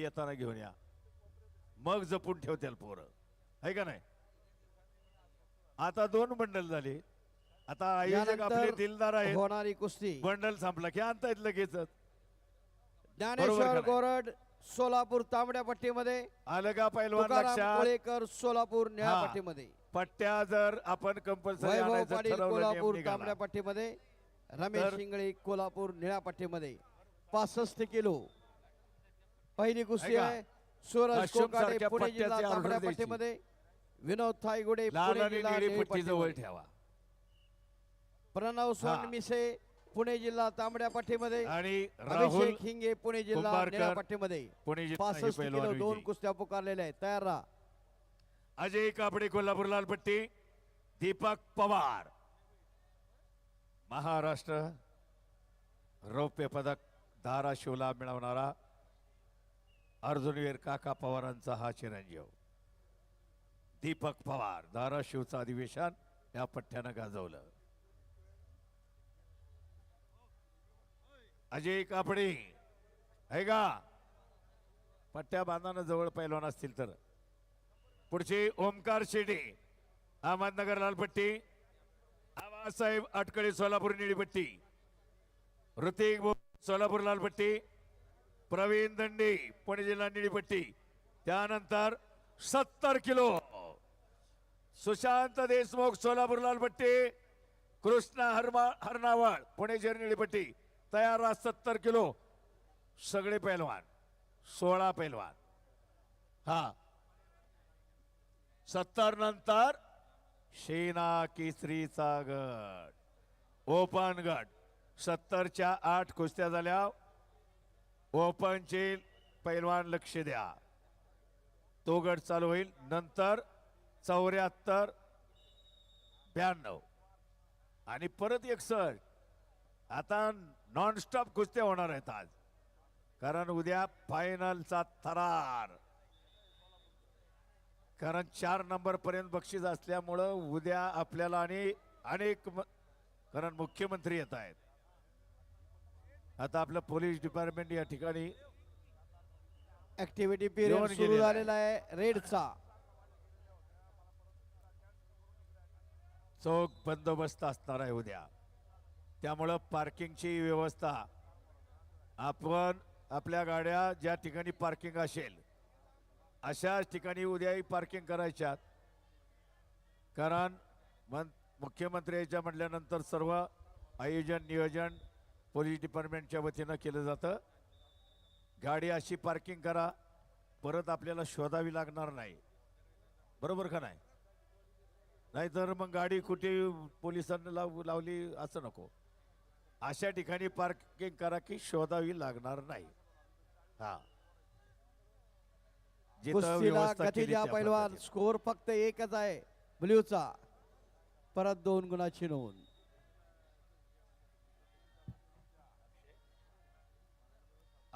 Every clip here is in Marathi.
येताना घेऊन या. मग जपून ठेवतील पोरं. आहे का नाही? आता दोन बंडल झाले. आता आयोजक आपले दिलदार आहेत. होणारी कुस्ती. बंडल संपला की आणतायत लगेच बरोबर का ज्ञानेश्वर? गोरड सोलापूर तांबड्या पट्टीमध्ये. आलं का पैलवान तुकाराम लक्षात? कोळेकर सोलापूर निळ्या हा. पट्टीमध्ये. पट्ट्या जर आपण कंपल्सरी वैभव आणायचं पाटील ठरवलं कोल्हापूर तांबड्या. पट्टीमध्ये. रमेश तर- शिंगळे कोल्हापूर निळ्या पट्टीमध्ये. पासष्ट किलो. पहिली कुस्ती. आहे. सूरज सारख्या पुणे जिल्हा तांबड्या. पट्टीमध्ये विनोद थायगुडे पुणे जिल्हा जवळ ठेवा. प्रणव सोनमिसे पुणे जिल्हा तांबड्या पट्टीमध्ये आणि राहुल अभिषेक हिंगे पुणे जिल्हा निळ्या पट्टीमध्ये पुणे जिल्हा पासष्ट पैलवान किलो दोन. कुस्त्या पुकारलेल्या आहेत. तयार राहा. अजय कापडे कोल्हापूर लाल पट्टी. दीपक पवार. महाराष्ट्र रौप्य पदक धाराशिवला मिळवणारा अर्जुनवीर काका पवारांचा हा चिरंजीव. दीपक पवार धाराशिवचं अधिवेशन या पठ्ठ्यानं गाजवलं. अजय कापडी आहे का? पट्ट्या बांधाना जवळ पैलवान असतील तर. पुढची ओमकार शेटे अहमदनगर लालपट्टी आबासाहेब अटकळी सोलापूर निळीपट्टी ऋतिक सोलापूर लालपट्टी प्रवीण दंडी पुणे जिल्हा निळीपट्टी त्यानंतर सत्तर किलो. सुशांत देशमुख सोलापूर लालपट्टी कृष्णा हरमा हरनावळ पुणे जिल्हा निळीपट्टी तयार राहा सत्तर किलो. सगळे पैलवान. सोळा पैलवान. हा. सत्तर नंतर शेना केसरीचा गट ओपन गट. सत्तरच्या आठ कुस्त्या झाल्या. ओपनचे पैलवान लक्ष द्या. तो गट चालू होईल. नंतर चौऱ्याहत्तर ब्याण्णव. आणि परत एक सर. आता नॉन स्टॉप कुस्त्या होणार आहेत आज. कारण उद्या फायनलचा थरार. कारण चार नंबर पर्यंत बक्षीस असल्यामुळं उद्या आपल्याला आणि अनेक कारण मुख्यमंत्री येत आहेत. आता आपलं पोलीस डिपार्टमेंट या ठिकाणी ऍक्टिव्हिटी पिरियड सुरू. झालेला आहे रेडचा. चोख बंदोबस्त असणार आहे उद्या. त्यामुळं पार्किंगची व्यवस्था. आपण आपल्या गाड्या ज्या ठिकाणी पार्किंग असेल अशाच ठिकाणी उद्याही पार्किंग करायच्यात. कारण मन मुख्यमंत्री याच्या म्हटल्यानंतर सर्व आयोजन नियोजन पोलीस डिपार्टमेंटच्या वतीनं केलं जातं. गाडी अशी पार्किंग करा परत आपल्याला शोधावी लागणार नाही. बरोबर का नाही? नाहीतर मग गाडी कुठे पोलिसांनी लाव लावली असं नको. अशा ठिकाणी पार्किंग करा की शोधावी लागणार नाही. हा. पैलवान. पद्धतीने. स्कोर फक्त एकच आहे ब्ल्यूचा परत दोन गुणाची नोंद.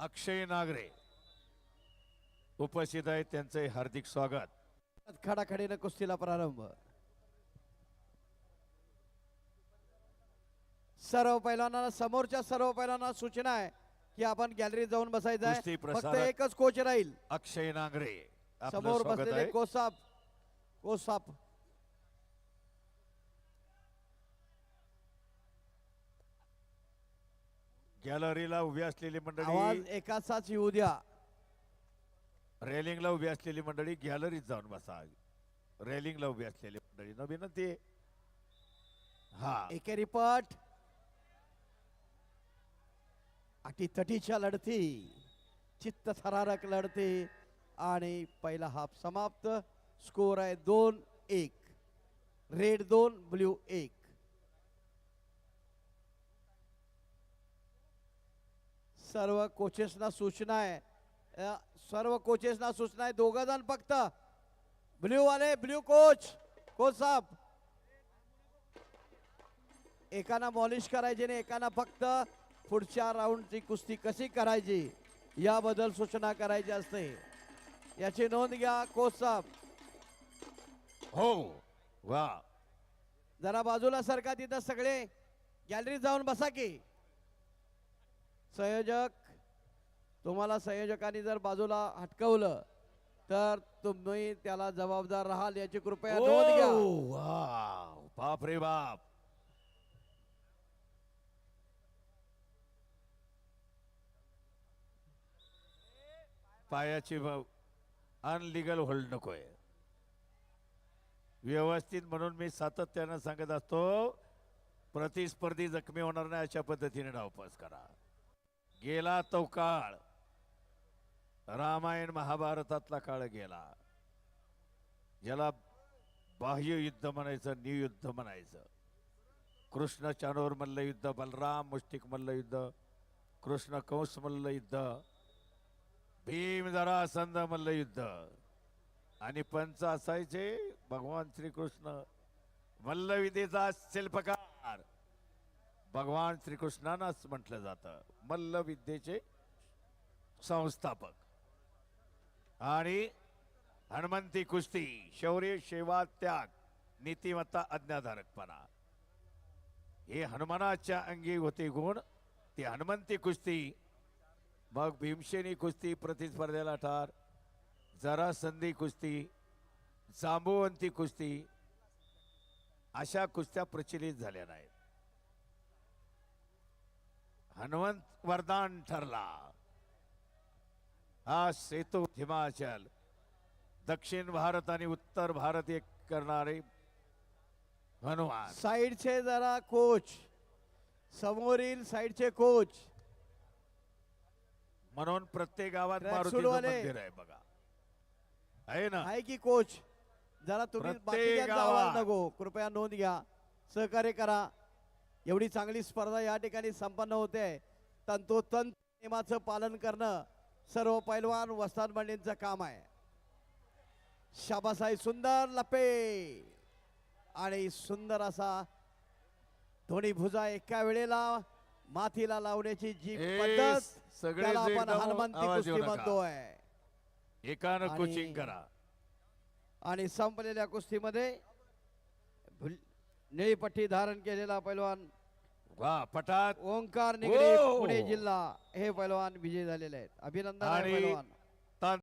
अक्षय नागरे. उपस्थित आहेत त्यांचे हार्दिक स्वागत. खडाखडीनं कुस्तीला प्रारंभ. सर्व पैलवानांना समोरच्या सर्व पैलवानांना सूचना आहे की आपण गॅलरीत जाऊन बसायचं फक्त. एकच कोच राहील. अक्षय नागरे. समोर बसलेले कोसाप. कोसाप. गॅलरीला उभी असलेली आवाज मंडळी एकाचाच येऊ द्या. रेलिंगला उभी असलेली मंडळी गॅलरीत जाऊन बसा. रेलिंगला उभी असलेली मंडळी न विनंती आहे. हा एकेरी पट अटीतटीच्या लढती चित्त थरारक लढती आणि पहिला हाफ समाप्त. स्कोर आहे दोन एक. रेड दोन ब्ल्यू एक. सर्व कोचेसना सूचना आहे. सर्व कोचेसना सूचना आहे. दोघ जण फक्त. ब्ल्यू वाले ब्ल्यू कोच. कोच साहेब. एकाना मॉलिश करायची आणि एकाना फक्त पुढच्या राऊंडची कुस्ती कशी करायची याबद्दल सूचना करायची असते. याची नोंद घ्या कोच साहेब. हो वा. जरा बाजूला सरका तिथं सगळे. गॅलरीत जाऊन बसा की. संयोजक तुम्हाला संयोजकांनी जर बाजूला हटकवलं तर तुम्ही त्याला जबाबदार राहाल याची कृपया नोंद घ्या. Oh, wow. बाप रे बाप. पायाची अनलिगल होल्ड नकोय. व्यवस्थित म्हणून मी सातत्यानं सांगत असतो प्रतिस्पर्धी जखमी होणार नाही अशा पद्धतीने डावपास करा. गेला तो काळ. रामायण महाभारतातला काळ गेला. ज्याला बाह्य युद्ध म्हणायचं नियुद्ध म्हणायचं. कृष्ण चानोर मल्ल युद्ध बलराम मुष्टिक मल्ल युद्ध कृष्ण कंस मल्ल युद्ध भीम जरा मल्ल युद्ध. आणि पंच असायचे भगवान श्रीकृष्ण. मल्लविद्येचा शिल्पकार भगवान श्रीकृष्णांनाच म्हटलं जातं. मल्लविद्येचे संस्थापक. आणि हनुमंती कुस्ती शौर्य सेवा त्याग नीतिमत्ता अज्ञाधारकपणा हे हनुमानाच्या अंगी होते गुण. ती हनुमंती कुस्ती मग भीमसेनी कुस्ती प्रतिस्पर्धेला ठार. जरासंधी कुस्ती जांबुवंती कुस्ती अशा कुस्त्या प्रचलित झाल्या नाहीत. हनुमंत वरदान ठरला. हा सेतू हिमाचल. दक्षिण भारत आणि उत्तर भारत एक करणारे हनुमान. साईडचे जरा कोच. समोरील साईडचे कोच. म्हणून प्रत्येक गावात Track मारुतीचं. मंदिर आहे बघा. आहे ना? आहे की कोच? जरा तुम्ही प्रत्येक बाकीच्या आवाज गावात. नको. कृपया नोंद घ्या. सहकार्य करा. एवढी चांगली स्पर्धा या ठिकाणी संपन्न होते. तंतोतंत नियमाचं पालन करणं सर्व पैलवान वस्ताद मंडळींचं काम आहे. शाबासाई सुंदर लपे आणि सुंदर असा दोन्ही भुजा एका वेळेला माथीला लावण्याची जी पद्धत सगळे त्याला जे आपण हनुमंती कुस्ती. म्हणतोय. एकानं कोचिंग करा. आणि संपलेल्या कुस्तीमध्ये निळी पट्टी धारण केलेला पैलवान. वा पटात ओंकार निगडे ओ! पुणे जिल्हा. हे पैलवान विजयी झालेले आहेत. अभिनंदन आहे आणि पैलवान.